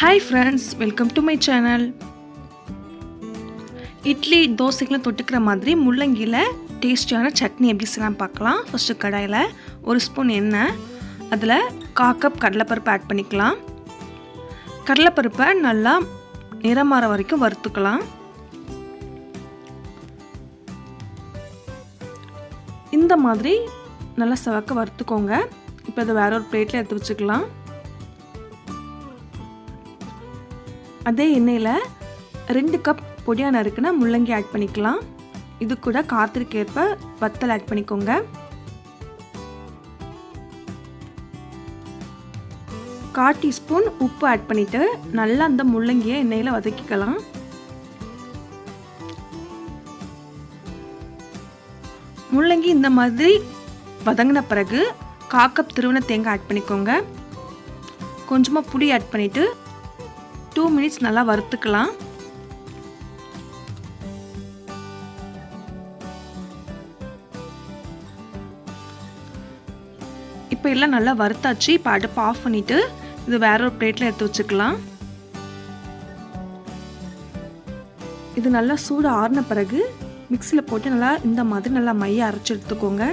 Hi friends welcome to my channel idli தோசைக்கெலாம் தொட்டுக்கிற மாதிரி முள்ளங்கியில் டேஸ்டியான சட்னி எப்படி செய்யலாம் பார்க்கலாம். ஃபஸ்ட்டு கடாயில் ஒரு ஸ்பூன் எண்ணெய் அதில் கா கப் கடலைப்பருப்பு ஆட் பண்ணிக்கலாம். கடலைப்பருப்பை நல்லா நிறமாற வரைக்கும் வறுத்துக்கலாம். இந்த மாதிரி நல்லா செவக்க வறுத்துக்கோங்க. இப்போ அதை வேற ஒரு பிளேட்டில் எடுத்து வச்சுக்கலாம். அதே எண்ணெயில் ரெண்டு கப் பொடியான இருக்குன்னா முள்ளங்கி ஆட் பண்ணிக்கலாம். இது கூட காத்திருக்கேற்ப வத்தல் ஆட் பண்ணிக்கோங்க. கால் டீஸ்பூன் உப்பு ஆட் பண்ணிவிட்டு நல்லா அந்த முள்ளங்கியை எண்ணெயில் வதக்கிக்கலாம். முள்ளங்கி இந்த மாதிரி வதங்கின பிறகு காக்கப் திருவன தேங்காய் ஆட் பண்ணிக்கோங்க. கொஞ்சமாக புளி ஆட் பண்ணிவிட்டு டூ மினிட்ஸ் நல்லா வறுத்துக்கலாம். இப்போ எல்லாம் நல்லா வறுத்தாச்சு. இப்போ அடுப்பு ஆஃப் பண்ணிவிட்டு இது வேற ஒரு பிளேட்டில் எடுத்து வச்சுக்கலாம். இது நல்லா சூடு ஆறின பிறகு மிக்சியில் போட்டு நல்லா இந்த மாதிரி நல்லா மைய அரைச்சி எடுத்துக்கோங்க.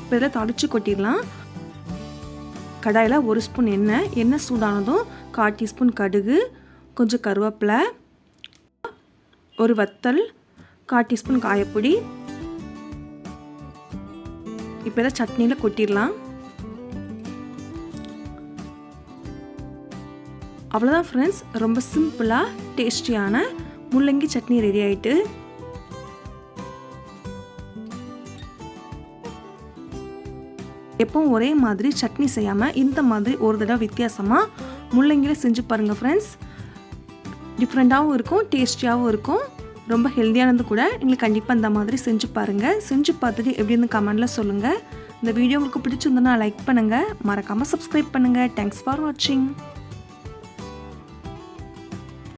இப்போ இதில் தடிச்சு கொட்டிடலாம். கடாயில் ஒரு ஸ்பூன் எண்ணெய் எண்ணெய் சூடானதும் கால் டீஸ்பூன் கடுகு கொஞ்சம் கருவேப்பிலை ஒரு வத்தல் கால் டீஸ்பூன் காயப்பொடி. இப்போ இதை சட்னியில் கொட்டிடலாம். அவ்வளோதான் ஃப்ரெண்ட்ஸ் ரொம்ப சிம்பிளாக டேஸ்டியான முள்ளங்கி சட்னி ரெடி ஆகிட்டு எப்பவும் ஒரே மாதிரி சட்னி செய்யாமல் இந்த மாதிரி ஒரு தடவை வித்தியாசமாக முள்ளங்கியில் செஞ்சு பாருங்கள் ஃப்ரெண்ட்ஸ் டிஃப்ரெண்ட்டாகவும் இருக்கும் டேஸ்டியாகவும் இருக்கும். ரொம்ப ஹெல்த்தியானது கூட எங்களுக்கு கண்டிப்பாக இந்த மாதிரி செஞ்சு பாருங்கள் செஞ்சு பார்த்துட்டு எப்படின்னு கமெண்டில் சொல்லுங்கள் இந்த வீடியோ உங்களுக்கு பிடிச்சிருந்தனா லைக் பண்ணுங்கள் மறக்காமல் சப்ஸ்கிரைப் பண்ணுங்கள் தேங்க்ஸ் ஃபார் வாட்சிங்